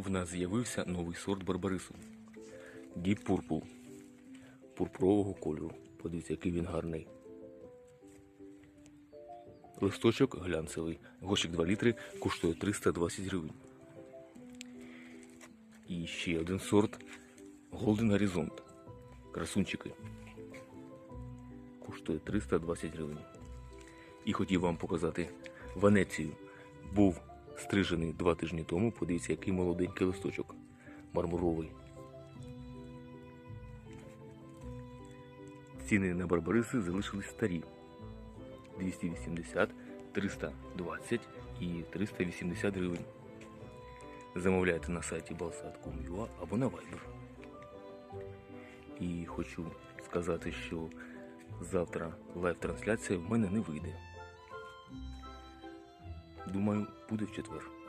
в нас з'явився новий сорт барбарису. Deep Purple. Пурпурового кольору. Подивіться, який він гарний. Листочок глянцевий. Горщик 2 літри коштує 320 гривень. І ще один сорт Golden Horizon. Красунчики. Коштує 320 гривень. І хотів вам показати Венецію. Був стрижений два тижні тому. Подивіться, який молоденький листочок. Мармуровий. Ціни на барбариси залишились старі. 280, 320 і 380 гривень. Замовляйте на сайті balsat.com.ua або на Viber. І хочу сказати, що завтра лайв-трансляція в мене не вийде. Думаю, буде в четвер.